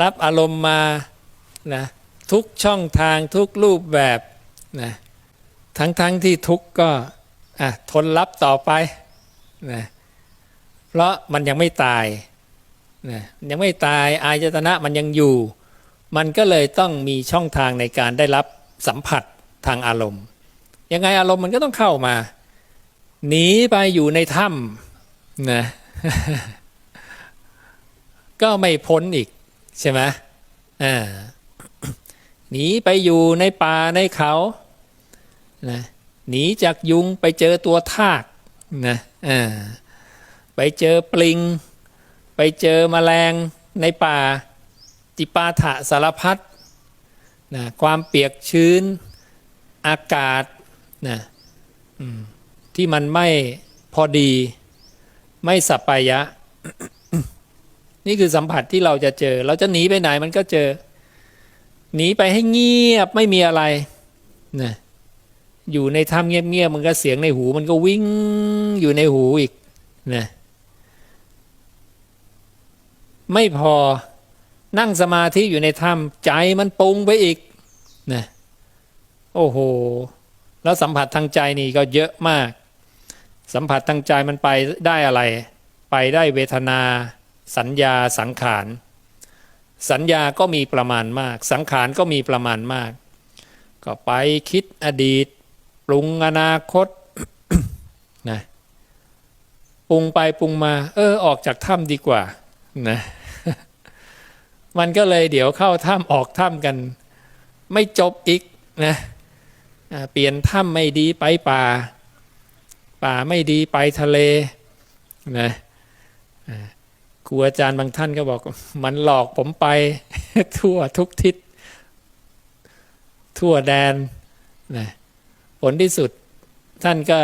รับอารมณ์มานะทุกช่องทางทุกรูปแบบนะทั้งๆทที่ทุกก็อะทนรับต่อไปนะเพราะมันยังไม่ตายนะยังไม่ตายอายตนะมันยังอยู่ มันก็เลยต้องมีช่องทางในการได้รับสัมผัสทางอารมณ์ ยังไงอารมณ์มันก็ต้องเข้ามา หนีไปอยู่ในถ้ำนะก็ไม่พ้นอีก ใช่ไหมอ่าหนีไปอยู่ในป่าในเขานะหนีจากยุงไปเจอตัวทากนะอ่าไปเจอปลิง ไปเจอแมลงในป่า จิปาถะสารพัดนะความเปียกชื้นอากาศนะที่มันไม่พอดีไม่สัปปายะ นี่คือสัมผัสที่เราจะเจอ เราจะหนีไปไหนมันก็เจอ หนีไปให้เงียบไม่มีอะไรนะอยู่ในถ้ำเงียบๆมันก็เสียงในหู มันก็วิ่งอยู่ในหูอีกนะไม่พอนั่งสมาธิอยู่ในถ้ำใจมันปรุงไปอีกนะโอ้โห แล้วสัมผัสทางใจนี่ก็เยอะมาก สัมผัสทางใจมันไปได้อะไร ไปได้เวทนา สัญญาสังขาร สัญญาก็มีประมาณมาก สังขารก็มีประมาณมาก ก็ไปคิดอดีต ปรุงอนาคตนะปรุงไปปรุงมา เออออกจากถ้ำดีกว่านะมันก็เลยเดี๋ยวเข้าถ้ำออกถ้ำกัน ไม่จบอีกนะเปลี่ยนถ้ำไม่ดีไปป่า ป่าไม่ดีไปทะเลนะ ครูอาจารย์บางท่านก็บอก มันหลอกผมไป ทั่วทุกทิศ ทั่วแดนนะผลที่สุดท่านก็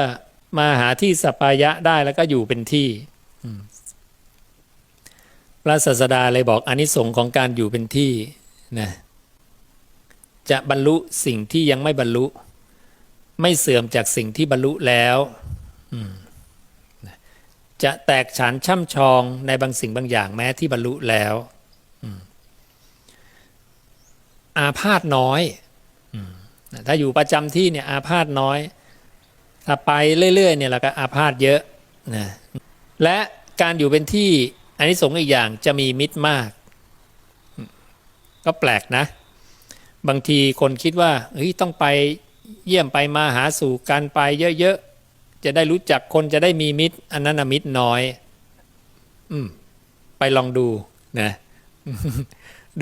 มาหาที่สปายะได้แล้วก็อยู่เป็นที่พระศาสดาเลยบอกอานิสงส์ของการอยู่เป็นที่นะจะบรรลุสิ่งที่ยังไม่บรรลุ ไม่เสื่อมจากสิ่งที่บรรลุแล้ว อืม จะแตกฉานช่ำชองในบางสิ่งบางอย่างแม้ที่บรรลุแล้วอาพาธน้อยถ้าอยู่ประจำที่เนี่ยอาพาธน้อย ถ้าไปเรื่อยๆเนี่ยเราก็อาพาธเยอะนะและการอยู่เป็นที่อันนี้สงอีกอย่างจะมีมิตรมาก ก็แปลกนะ บางทีคนคิดว่าเฮ้ยต้องไปเยี่ยมไปมาหาสู่กันไปเยอะ จะได้รู้จักคนจะได้มีมิตร อันนั้นมิตรน้อย อืม ไปลองดูนะ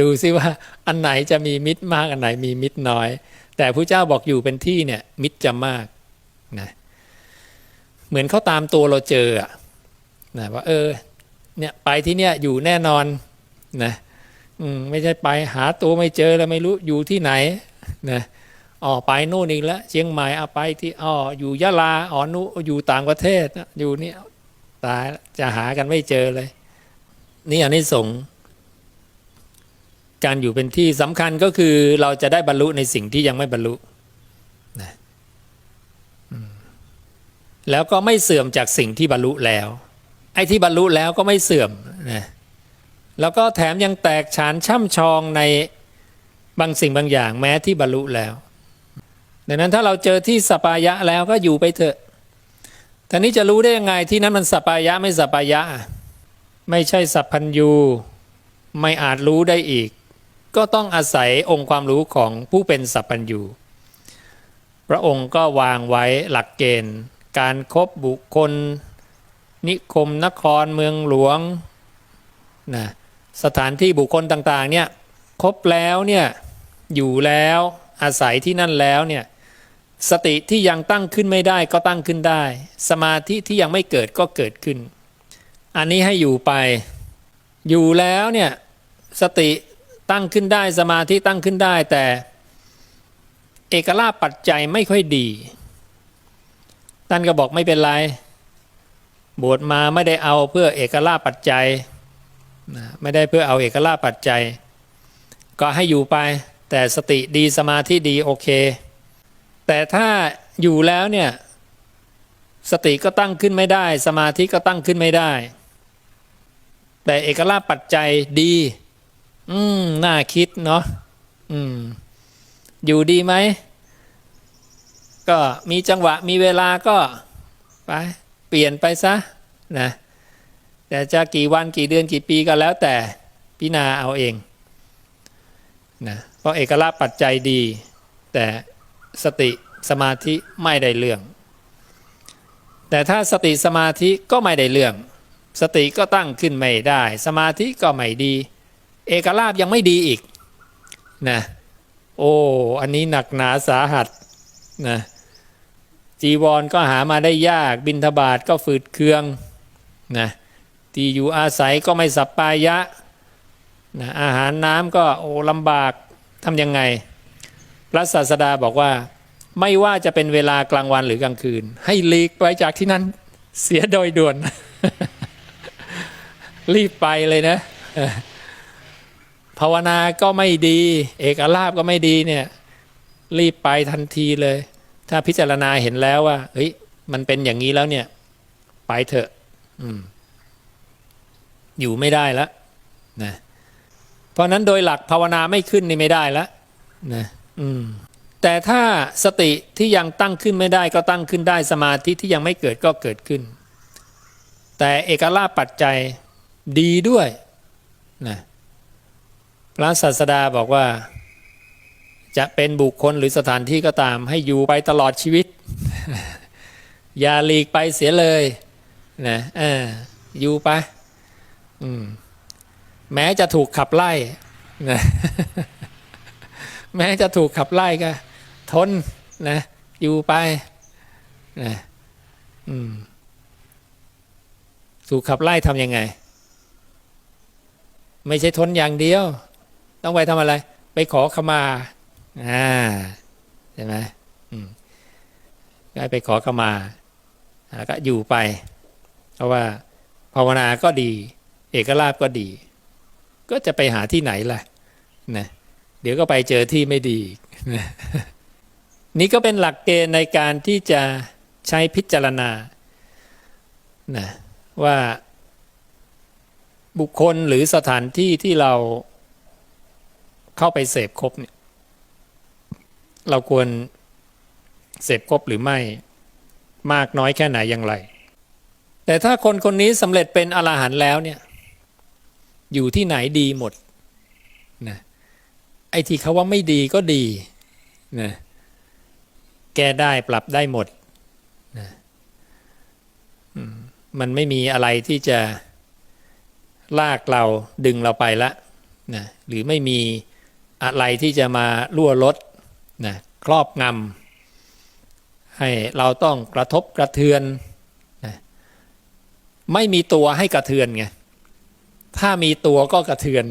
ดูซิว่าอันไหนจะมีมิตรมากอันไหนมีมิตรน้อย แต่พระเจ้าบอกอยู่เป็นที่เนี่ย มิตรจะมากนะเหมือนเขาตามตัวเราเจออะนะว่า เออ เนี่ยไปที่เนี่ยอยู่แน่นอนนะอืมไม่ใช่ไปหาตัวไม่เจอแล้วไม่รู้อยู่ที่ไหนนะ อ๋อไปนู่นอีกแล้วเชียงใหม่เอาไปที่อ๋ออยู่ยะลาอ๋อนู่อยู่ต่างประเทศอยู่นี่ตายแล้วจะหากันไม่เจอเลย นี่อันนี้สงการอยู่เป็นที่สำคัญก็คือเราจะได้บรรลุในสิ่งที่ยังไม่บรรลุนะแล้วก็ไม่เสื่อมจากสิ่งที่บรรลุแล้ว ไอ้ที่บรรลุแล้วก็ไม่เสื่อมนะแล้วก็แถมยังแตกฉานช่ำชองในบางสิ่งบางอย่างแม้ที่บรรลุแล้ว ดังนั้นถ้าเราเจอที่สปายะแล้วก็อยู่ไปเถอะทีนี้จะรู้ได้ยังไงที่นั้นมันสปายะไม่สปายะ ไม่ใช่สัพพัญญูไม่อาจรู้ได้อีก ก็ต้องอาศัยองค์ความรู้ของผู้เป็นสัพพัญญูพระองค์ก็วางไว้หลักเกณฑ์ การครบบุคคล นิคมนครเมืองหลวงนะสถานที่บุคคลต่างๆเนี่ยครบแล้วเนี่ยอยู่แล้วอาศัยที่นั่นแล้วเนี่ย สติที่ยังตั้งขึ้นไม่ได้ก็ตั้งขึ้นได้ สมาธิที่ยังไม่เกิดก็เกิดขึ้น อันนี้ให้อยู่ไป อยู่แล้วเนี่ยสติตั้งขึ้นได้สมาธิตั้งขึ้นได้แต่ เอกลาปัจจัยไม่ค่อยดีท่านก็บอกไม่เป็นไร บวชมาไม่ได้เอาเพื่อเอกลาปัจจัยไม่ได้เพื่อเอาเอกลาปัจจัย ก็ให้อยู่ไป แต่สติดีสมาธิดีโอเค แต่ถ้าอยู่แล้วเนี่ย สติก็ตั้งขึ้นไม่ได้ สมาธิก็ตั้งขึ้นไม่ได้ แต่เอกลาปัจจัยดี อืมน่าคิดเนาะอืม อยู่ดีไหม ก็มีจังหวะมีเวลาก็ไปเปลี่ยนไปซะนะแต่จะกี่วันกี่เดือนกี่ปีก็แล้วแต่พิจารณาเอาเองนะเพราะเอกลักษณ์ปัจจัยดี แต่ สติสมาธิไม่ได้เรื่อง แต่ถ้าสติสมาธิก็ไม่ได้เรื่อง สติก็ตั้งขึ้นไม่ได้ สมาธิก็ไม่ดี เอกลาภยังไม่ดีอีกนะโอ้อันนี้หนักหนาสาหัสนะจีวรก็หามาได้ยากบินทบาทก็ฝืดเคืองนะที่อยู่อาศัยก็ไม่สัปปายะนะอาหารน้ำก็โอ้ลำบากทำยังไง พระศาสดาบอกว่า ไม่ว่าจะเป็นเวลากลางวันหรือกลางคืน ให้ลีกไปจากที่นั้นเสียโดยด่วน รีบไปเลยนะภาวนาก็ไม่ดี เอกลาภก็ไม่ดีเนี่ย รีบไปทันทีเลย ถ้าพิจารณาเห็นแล้วว่าเฮ้ยมันเป็นอย่างนี้แล้วเนี่ย ไปเถอะออยู่ไม่ได้แล้วนะเพราะนั้นโดยหลักภาวนาไม่ขึ้นนี่ไม่ได้แล้วนะ อืมแต่ถ้าสติที่ยังตั้งขึ้นไม่ได้ก็ตั้งขึ้นได้สมาธิที่ยังไม่เกิดก็เกิดขึ้น แต่เอกลาปัจจัยดีด้วยนะพระศาสดาบอกว่า จะเป็นบุคคลหรือสถานที่ก็ตาม ให้อยู่ไปตลอดชีวิต อย่าหลีกไปเสียเลยนะเอออยู่ไปมแม้จะถูกขับไล่นะ แม้จะถูกขับไล่ก็ ทนนะอยู่ไปนะอืมถูกขับไล่ทำยังไง ไม่ใช่ทนอย่างเดียว ต้องไปทำอะไร ไปขอขมาอ่าใช่ไหมอืมก็ไปขอขมาแล้วก็อยู่ไป เพราะว่าภาวนาก็ดี เอกลาภก็ดี ก็จะไปหาที่ไหนล่ะนะ เดี๋ยวก็ไปเจอที่ไม่ดีนี่ก็เป็นหลักเกณฑ์ในการที่จะใช้พิจารณานะว่าบุคคลหรือสถานที่ที่เราเข้าไปเสพครบเนี่ยเราควรเสพครบหรือไม่มากน้อยแค่ไหนอย่างไร แต่ถ้าคนคนนี้สำเร็จเป็นอรหันต์แล้วเนี่ยอยู่ที่ไหนดีหมด ไอ้ที่เขาว่าไม่ดีก็ดีนะแก้ได้ปรับได้หมดนะมมันไม่มีอะไรที่จะลากเราดึงเราไปละนะหรือไม่มีอะไรที่จะมาล่วลดนะครอบงำให้เราต้องกระทบกระเทือนนะไม่มีตัวให้กระเทือนไงถ้ามีตัวก็กระเทือน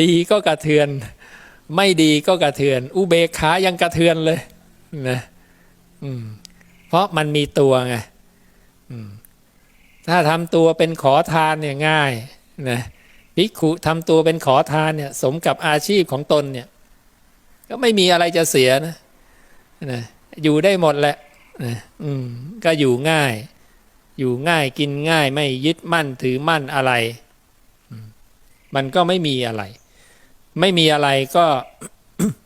ดีก็กระเทือน ไม่ดีก็กระเทือน อุเบกขายังกระเทือนเลยนะเพราะมันมีตัวไงถ้าทำตัวเป็นขอทานเนี่ยง่ายนะภิกขุทำตัวเป็นขอทานเนี่ย สมกับอาชีพของตนเนี่ย ก็ไม่มีอะไรจะเสียนะนะอยู่ได้หมดแหละนะอืมก็อยู่ง่าย อยู่ง่ายกินง่ายไม่ยึดมั่นถือมั่นอะไร มันก็ไม่มีอะไร ไม่มีอะไรก็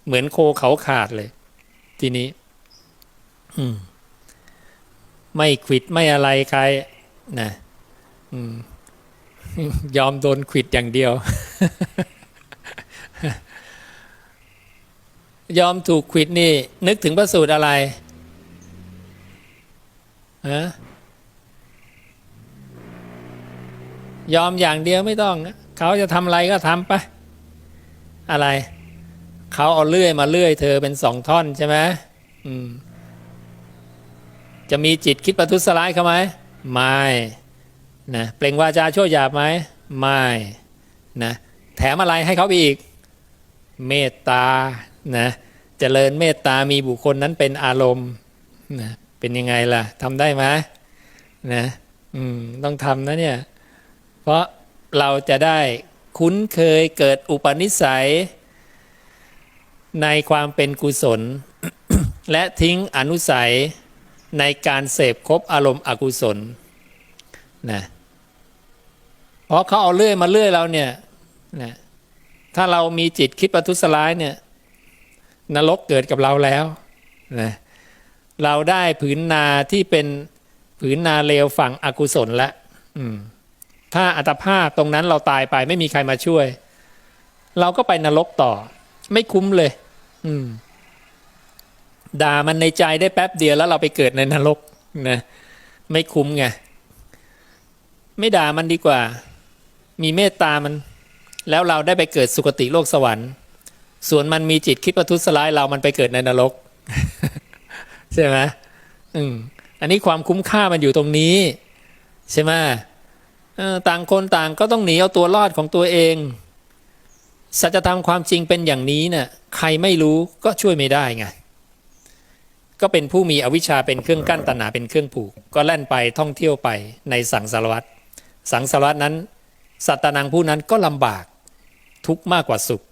เหมือนโคเขาขาดเลย ทีนี้ไม่ขิดไม่อะไรใครนะอยอมโดนขิดอย่างเดียว ยอมถูกขิดนี่ นึกถึงพระสูตรอะไรฮะยอมอย่างเดียวไม่ต้อง เขาจะทำอะไรก็ทำไป อะไรเขาเอาเลื่อยมาเลื่อยเธอเป็นสองท่อนใช่ไหมอืมจะมีจิตคิดประทุษร้ายเขาไหมไม่นะเปล่งวาจาชั่วหยาบไหมไม่นะแถมอะไรให้เขาอีก เมตตานะเจริญเมตตามีบุคคลนั้นเป็นอารมณ์นะเป็นยังไงล่ะทำได้ไหมนะอืมต้องทำนะเนี่ย เพราะเราจะได้ คุ้นเคยเกิดอุปนิสัย ในความเป็นกุศล และทิ้งอนุสัยในการเสพคบอารมณ์อกุศลนะเพราะเขาเอาเลื่อยมาเลื่อยเราเนี่ยนะถ้าเรามีจิตคิดประทุษร้ายเนี่ยนรกเกิดกับเราแล้วนะเราได้ผืนนาที่เป็นผืนนาเลวฝั่งอกุศลแล้วอืม ถ้าอัตภาพตรงนั้นเราตายไปไม่มีใครมาช่วย เราก็ไปนรกต่อ ไม่คุ้มเลย อืม ด่ามันในใจได้แป๊บเดียวแล้วเราไปเกิดในนรกนะไม่คุ้มไงไม่ด่ามันดีกว่า มีเมตตามัน แล้วเราได้ไปเกิดสุคติโลกสวรรค์ ส่วนมันมีจิตคิดประทุษร้ายเรามันไปเกิดในนรก ใช่ไหมอืมอันนี้ความคุ้มค่ามันอยู่ตรงนี้ ใช่ไหม ต่างคนต่างก็ต้องหนีเอาตัวรอดของตัวเอง สัจธรรมความจริงเป็นอย่างนี้เนี่ยใครไม่รู้ก็ช่วยไม่ได้ไงก็เป็นผู้มีอวิชชาเป็นเครื่องกั้นตัณหาเป็นเครื่องผูก ก็แล่นไปท่องเที่ยวไปในสังสารวัตรสังสารวัตรนั้น สัตตานังผู้นั้นก็ลำบากทุกข์มากกว่าสุข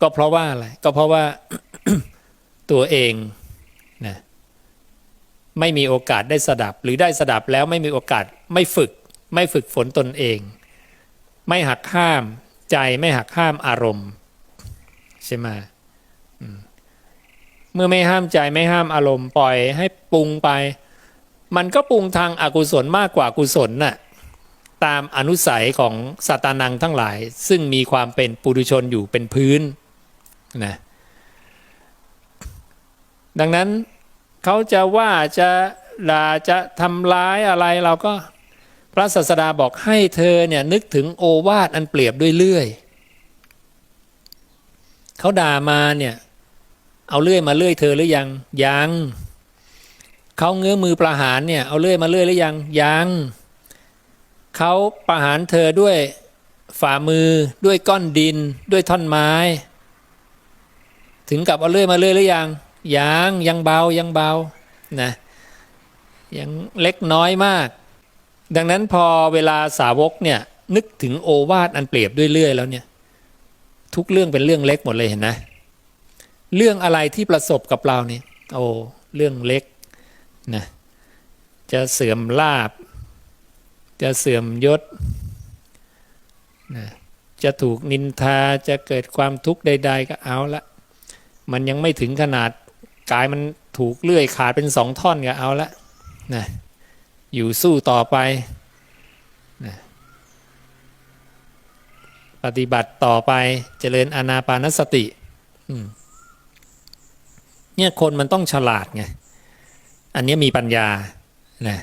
ก็เพราะว่าอะไรก็เพราะว่าตัวเองนะไม่มีโอกาสได้สดับ หรือได้สดับแล้วไม่มีโอกาสไม่ฝึก ไม่ฝึกฝนตนเอง ไม่หักห้ามใจไม่หักห้ามอารมณ์ใช่ไหมเมื่อไม่ห้ามใจไม่ห้ามอารมณ์ปล่อยให้ปรุงไป มันก็ปรุงทางอากุศลมากกว่ากุศลน่ะตามอนุสัยของสัตานังทั้งหลาย ซึ่งมีความเป็นปุถุชนอยู่เป็นพื้นนะดังนั้นเขาจะว่าจะด่าจะทำร้ายอะไรเราก็ พระศาสดาบอกให้เธอเนี่ยนึกถึงโอวาทอันเปรียบด้วยเลื่อยเขาด่ามาเนี่ยเอาเลื่อยมาเลื่อยเธอหรือยังยังเขาเงื้อมือประหารเนี่ยเอาเลื่อยมาเลื่อยหรือยังยังเขาประหารเธอด้วยฝ่ามือด้วยก้อนดินด้วยท่อนไม้ ถึงกับเอาเลื่อยมาเลื่อยหรือยังยังยังเบายังเบานะยังเล็กน้อยมาก ดังนั้นพอเวลาสาวกเนี่ยนึกถึงโอวาทอันเปรียบด้วยเลื่อยแล้วเนี่ยทุกเรื่องเป็นเรื่องเล็กหมดเลยเห็นนะ เรื่องอะไรที่ประสบกับเราเนี่ยโอ้เรื่องเล็กนะจะเสื่อมลาบ จะเสื่อมยศนะจะถูกนินทาจะเกิดความทุกข์ใด ๆ ก็เอาละ มันยังไม่ถึงขนาดกายมันถูกเลื่อยขาดเป็นสองท่อนก็เอาละนะ อยู่สู้ต่อไปนะปฏิบัติต่อไปเจริญอนาปานสติเนี่ยคนมันต้องฉลาดไงอันนี้มีปัญญานะ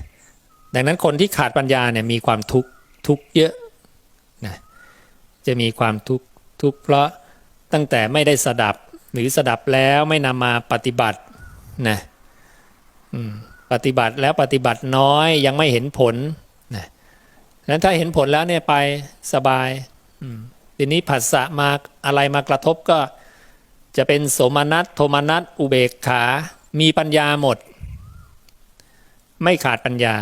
ดังนั้นคนที่ขาดปัญญาเนี่ยมีความทุกข์ทุกเยอะนะจะมีความทุกข์ทุกเพราะตั้งแต่ไม่ได้สดับหรือสดับแล้วไม่นำมาปฏิบัตินะอืม ปฏิบัติแล้วปฏิบัติน้อยยังไม่เห็นผลนะนั้นถ้าเห็นผลแล้วเนี่ยไปสบายทีนี้ผัสสะมาอะไรมากระทบก็จะเป็นโสมนัสโทมนัตอุเบกขา มีปัญญาหมด ไม่ขาดปัญญา